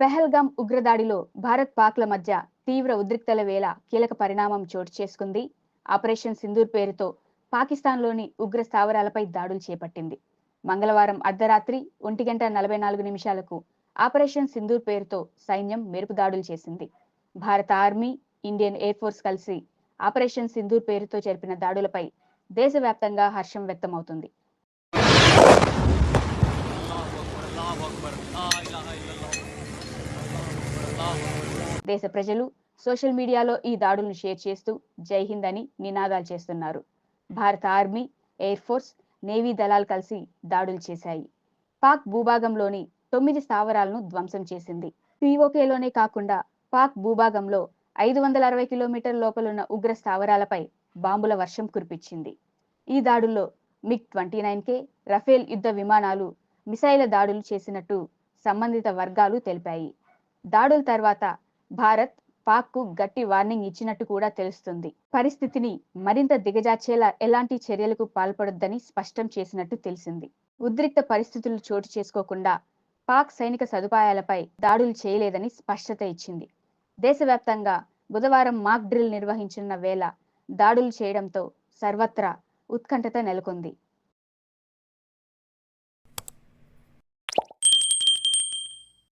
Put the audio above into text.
పెహల్గాం ఉగ్రదాడిలో భారత్ పాక్ల మధ్య తీవ్ర ఉద్రిక్తల వేళ కీలక పరిణామం చోటు చేసుకుంది. ఆపరేషన్ సింధూర్ పేరుతో పాకిస్తాన్లోని ఉగ్ర స్థావరాలపై దాడులు చేపట్టింది. మంగళవారం అర్ధరాత్రి ఒంటి గంట నలభై నాలుగు నిమిషాలకు ఆపరేషన్ సింధూర్ పేరుతో సైన్యం మెరుపు దాడులు చేసింది. భారత ఆర్మీ ఇండియన్ ఎయిర్ ఫోర్స్ కలిసి ఆపరేషన్ సింధూర్ పేరుతో జరిపిన దాడులపై దేశవ్యాప్తంగా హర్షం వ్యక్తమవుతుంది. దేశ ప్రజలు సోషల్ మీడియాలో ఈ దాడులను షేర్ చేస్తూ జై హింద్ అని నినాదాలు చేస్తున్నారు. భారత ఆర్మీ ఎయిర్ ఫోర్స్ నేవీ దళాలు కలిసి దాడులు చేశాయి. పాక్ భూభాగంలోని తొమ్మిది స్థావరాలను ధ్వంసం చేసింది. పిఓకేలోనే కాకుండా పాక్ భూభాగంలో ఐదు వందల అరవై కిలోమీటర్ లోపలున్న ఉగ్ర స్థావరాలపై బాంబుల వర్షం కురిపించింది. ఈ దాడుల్లో MiG twenty nine K Rafale యుద్ధ విమానాలు మిసైల దాడులు చేసినట్టు సంబంధిత వర్గాలు తెలిపాయి. దాడుల తర్వాత భారత్ పాక్కు గట్టి వార్నింగ్ ఇచ్చినట్టు కూడా తెలుస్తుంది. పరిస్థితిని మరింత దిగజార్చేలా ఎలాంటి చర్యలకు పాల్పడొద్దని స్పష్టం చేసినట్టు తెలిసింది. ఉద్రిక్త పరిస్థితులు చోటు చేసుకోకుండా పాక్ సైనిక సదుపాయాలపై దాడులు చేయలేదని స్పష్టత ఇచ్చింది. దేశవ్యాప్తంగా బుధవారం మాక్ డ్రిల్ నిర్వహించిన వేళ దాడులు చేయడంతో సర్వత్రా ఉత్కంఠత నెలకొంది.